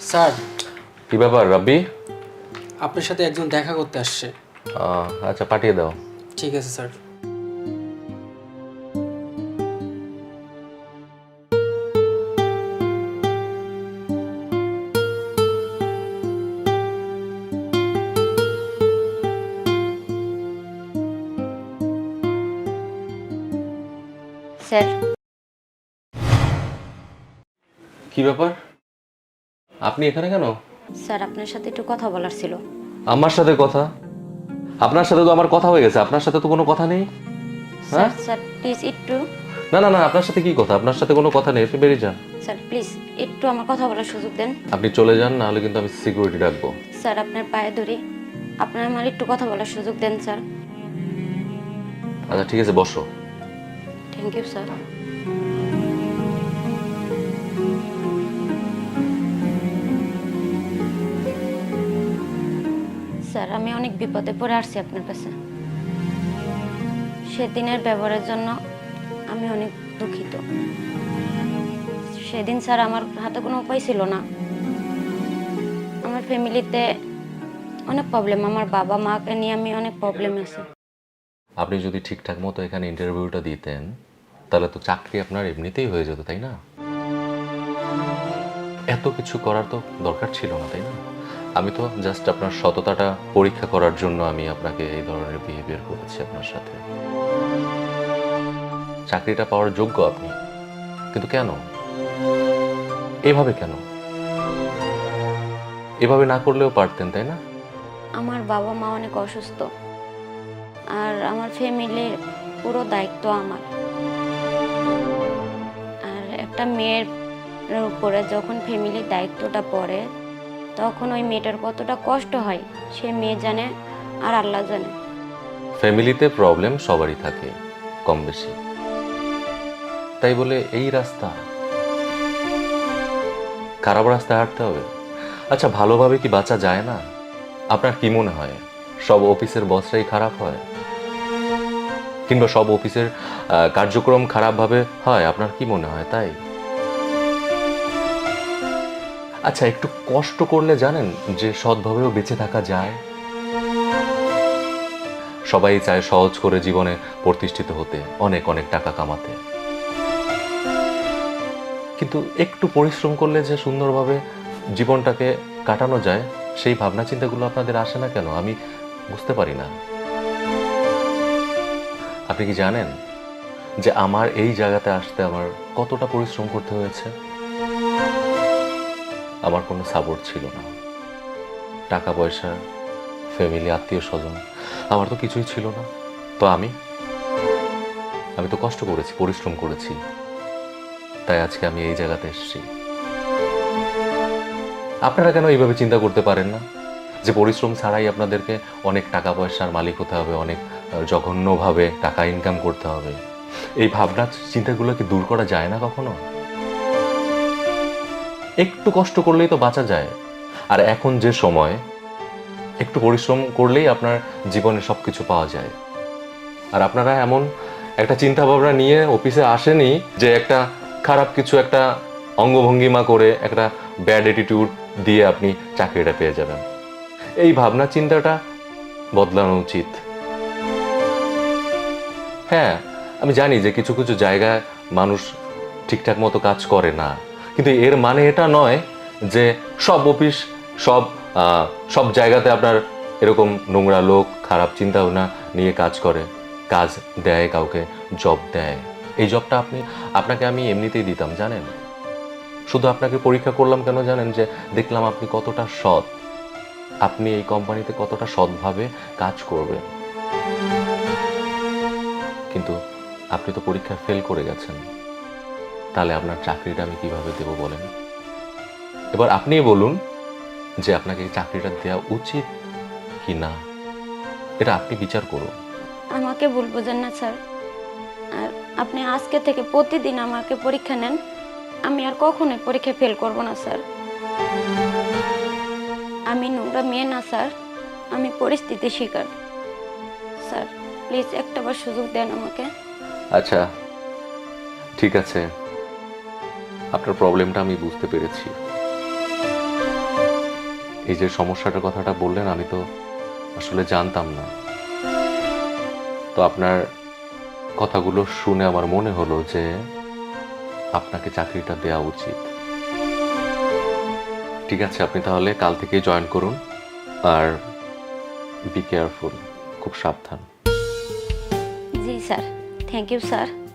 Sir. কি ব্যাপার রাব্বি? আপনার সাথে একজন দেখা করতে আসছে। আহ, আচ্ছা পাঠিয়ে দাও। ঠিক আছে স্যার। স্যার। কি ব্যাপার? আপনি এখানে কেন? স্যার আপনার সাথে একটু কথা বলার ছিল। আমার সাথে কথা? আপনার সাথে তো আমার কথা হয়ে গেছে আপনার সাথে তো কোনো কথা নেই। স্যার স্যার প্লিজ একটু। না না না আপনার সাথে কি কথা? আপনার সাথে কোনো কথা নেই এসে বেরিয়ে যান। স্যার প্লিজ একটু আমার কথা বলার সুযোগ দেন। আপনি চলে যান নাহলে কিন্তু আমি সিকিউরিটি রাখব স্যার আপনার পায়ে ধরি। আপনার আমার একটু কথা বলার সুযোগ দেন স্যার। আচ্ছা ঠিক আছে বসো। থ্যাংক ইউ স্যার স্যার, আমি অনেক বিপদে পড়ে আসছি আপনার কাছে। সেদিনের ব্যবহারের জন্য আমি অনেক দুঃখিত। সেদিন স্যার, আমার হাতে কোনো উপায় ছিল না। আমার ফ্যামিলিতে অনেক প্রবলেম আমার বাবা মাকে নিয়ে আমি অনেক প্রবলেম আছে। আপনি যদি ঠিকঠাক মতো এখানে ইন্টারভিউটা দিতেন, তাহলে তো চাকরি আপনার এমনিতেই হয়ে যেত, তাই না? এত কিছু করার তো দরকার ছিল না, তাই না? আমি তো জাস্ট আপনার সততাটা পরীক্ষা করার জন্য আমি আপনাকে এই ধরনের বিহেভিয়ার করেছি আপনার সাথে। চাকরিটা পাওয়ার যোগ্য আপনি। কিন্তু কেন? এভাবে কেন? এভাবে না করলেও পারতেন, তাই না? আমার বাবা মা অনেক অসুস্থ। আর আমার ফ্যামিলির পুরো দায়িত্ব আমার। আর একটা মেয়ের উপরে যখন ফ্যামিলির দায়িত্বটা পড়ে তখন ওই মেয়েটার কতটা কষ্ট হয়, সে মেয়ে জানে আর আল্লাহ জানে। ফ্যামিলিতে প্রবলেম সবারই থাকে, কম বেশি। তাই বলে এই রাস্তা। খারাপ রাস্তা হাঁটতে হবে। আচ্ছা ভালোভাবে কি বাঁচা যায় না? আপনার কি মনে হয়, সব অফিসের বসরাই খারাপ হয়? কিংবা সব অফিসের কার্যক্রম খারাপভাবে হয়, আপনার কি মনে হয় তাই? আচ্ছা একটু কষ্ট করলে জানেন যে সৎভাবেও বেঁচে থাকা যায়? সবাই চায় সহজ করে জীবনে প্রতিষ্ঠিত হতে, অনেক অনেক টাকা কামাতে। কিন্তু একটু পরিশ্রম করলে যে সুন্দরভাবে জীবনটাকে কাটানো যায়, সেই ভাবনা চিন্তাগুলো আপনাদের আসে না কেন? আমি বুঝতে পারি না। আপনি কি জানেন যে আমার এই জায়গাতে আসতে আমার কতটা পরিশ্রম করতে হয়েছে? আমার কোনো সাপোর্ট ছিল না। টাকা পয়সা ফ্যামিলি আত্মীয় স্বজন, আমার তো কিছুই ছিল না। তো আমি? আমি তো কষ্ট করেছি, পরিশ্রম করেছি। তাই আজকে আমি এই জায়গাতে এসেছি। আপনারা কেন এইভাবে চিন্তা করতে পারেন না? যে পরিশ্রম ছাড়াই আপনাদেরকে অনেক টাকা পয়সার মালিক হতে হবে, অনেক জঘন্যভাবে টাকা ইনকাম করতে হবে। এই ভাবনা, চিন্তাগুলো কি দূর করা যায় না কখনো? একটু কষ্ট করলেই তো বাঁচা যায়। আর এখন যে সময়, একটু পরিশ্রম করলেই আপনার জীবনে সব কিছু পাওয়া যায়। আর আপনারা এমন একটা চিন্তা ভাবনা নিয়ে অফিসে আসেনি যে একটা খারাপ কিছু একটা অঙ্গভঙ্গিমা করে একটা ব্যাড অ্যাটিটিউড দিয়ে আপনি চাকরিটা পেয়ে যাবেন। এই ভাবনা চিন্তাটা বদলানো উচিত। হ্যাঁ আমি জানি যে কিছু কিছু জায়গায় মানুষ ঠিকঠাক মতো কাজ করে না। কিন্তু এর মানে এটা নয় যে সব অফিস, সব সব জায়গাতে আপনার এরকম নোংরা লোক, খারাপ চিন্তা ভাবনা নিয়ে কাজ করে, কাজ দেয় কাউকে জব দেয়। এই জবটা আপনি, আপনাকে আমি এমনিতেই দিতাম, জানেন? শুধু আপনাকে পরীক্ষা করলাম কেন জানেন যে দেখলাম আপনি কতটা সৎ। আপনি এই কোম্পানিতে কতটা সৎভাবে কাজ করবেন। কিন্তু আপনি তো পরীক্ষা ফেল করে গেছেন। তাহলে আপনার চাকরিটা আমি কীভাবে দেব বলেন? এবার আপনিই বলুন যে আপনাকে চাকরিটা দেওয়া উচিত কি না এটা আপনি বিচার করুন। আমাকে ভুল বোঝেন না স্যার। আর আপনি আজকে থেকে প্রতিদিন আমাকে পরীক্ষা নেন আমি আর কখনোই পরীক্ষায় ফেল করব না স্যার। আমি নোংরা মেয়ে না স্যার। আমি পরিস্থিতি শিকার। স্যার প্লিজ একটাবার সুযোগ দেন আমাকে। আচ্ছা ঠিক আছে। আপনার প্রবলেমটা আমি বুঝতে পেরেছি। এই যে সমস্যাটার কথাটা বললেন, আমি তো আসলে জানতাম না। তো আপনার কথাগুলো শুনে আমার মনে হলো যে আপনাকে চাকরিটা দেওয়া উচিত। ঠিক আছে, আপনি তাহলে কাল থেকেই জয়েন করুন আর বি কেয়ারফুল খুব সাবধান। জি স্যার থ্যাংক ইউ স্যার।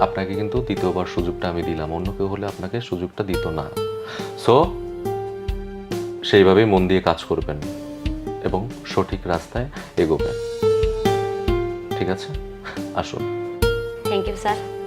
আপনাকে কিন্তু দ্বিতীয়বার সুযোগটা আমি দিলাম, অন্য কেউ হলে আপনাকে সুযোগটা দিত না। সো সেইভাবেই মন দিয়ে কাজ করবেন এবং সঠিক রাস্তায় এগোবেন। ঠিক আছে? আসুন। Thank you sir